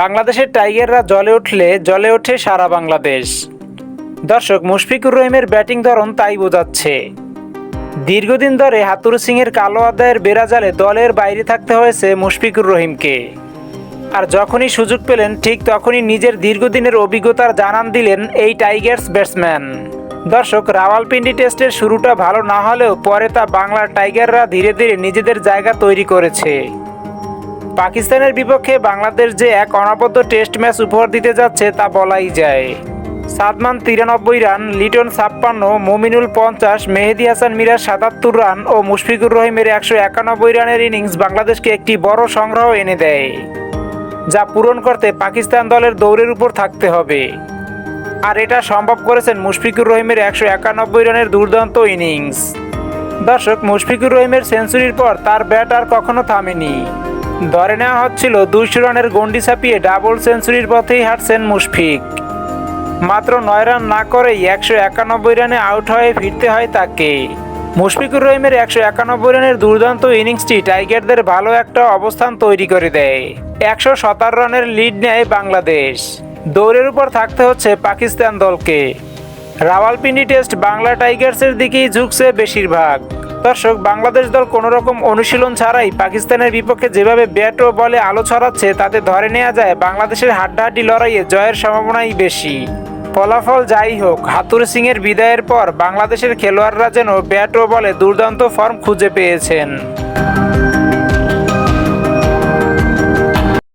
বাংলাদেশের টাইগাররা জলে উঠলে জলে ওঠে সারা বাংলাদেশ। দর্শক, মুশফিকুর রহিমের ব্যাটিং ধরন তাই বোঝাচ্ছে। দীর্ঘদিন ধরে হাতুর সিংয়ের কালো আদায়ের বেড়াজালে দলের বাইরে থাকতে হয়েছে মুশফিকুর রহিমকে। আর যখনই সুযোগ পেলেন, ঠিক তখনই নিজের দীর্ঘদিনের অভিজ্ঞতার জানান দিলেন এই টাইগার্স ব্যাটসম্যান। দর্শক, রাওয়ালপিন্ডি টেস্টের শুরুটা ভালো না হলেও পরে তা বাংলার টাইগাররা ধীরে ধীরে নিজেদের জায়গা তৈরি করেছে। পাকিস্তানের বিপক্ষে বাংলাদেশ যে এক অনাবদ্ধ টেস্ট ম্যাচ উপহার দিতে যাচ্ছে তা বলাই যায়। সাদমান তিরানব্বই রান, লিটন ছাপ্পান্ন, মমিনুল পঞ্চাশ, মেহেদি হাসান মিরাজ সাতাত্তর রান ও মুশফিকুর রহিমের একশো একানব্বই রানের ইনিংস বাংলাদেশকে একটি বড় সংগ্রহ এনে দেয়, যা পূরণ করতে পাকিস্তান দলের দৌড়ের উপর থাকতে হবে। আর এটা সম্ভব করেছেন মুশফিকুর রহিমের একশো একানব্বই রানের দুর্দান্ত ইনিংস। দর্শক, মুশফিকুর রহিমের সেঞ্চুরির পর তার ব্যাট আর কখনো থামেনি। ধরে নেওয়া হচ্ছিল দুইশো রানের গন্ডি ছাপিয়ে ডাবল সেঞ্চুরির পথেই হাঁটছেন মুশফিক। মাত্র নয় রান না করেই একশো একানব্বই রানে আউট হয়ে ফিরতে হয় তাকে। মুশফিকুর রহিমের একশো একানব্বই রানের দুর্দান্ত ইনিংসটি টাইগারদের ভালো একটা অবস্থান তৈরি করে দেয়। একশো সতেরো রানের লিড নেয় বাংলাদেশ। দৌড়ের উপর থাকতে হচ্ছে পাকিস্তান দলকে। রাওয়ালপিন্ডি টেস্ট বাংলা টাইগার্সের দিকেই ঝুঁকছে বেশিরভাগ। দর্শক বাংলাদেশ দল কোনো রকম অনুশীলন ছাড়াই পাকিস্তানের বিপক্ষে যেভাবে ব্যাট ও বলে আলো ছড়াচ্ছে, তাতে ধরে নেওয়া যায় বাংলাদেশের হাড্ডাহাড্ডি লড়াইয়ে জয়ের সম্ভাবনাই বেশি। ফলাফল যাই হোক, হাতুর সিংয়ের বিদায়ের পর বাংলাদেশের খেলোয়াড়রা যেন ব্যাট ও বলে দুর্দান্ত ফর্ম খুঁজে পেয়েছেন।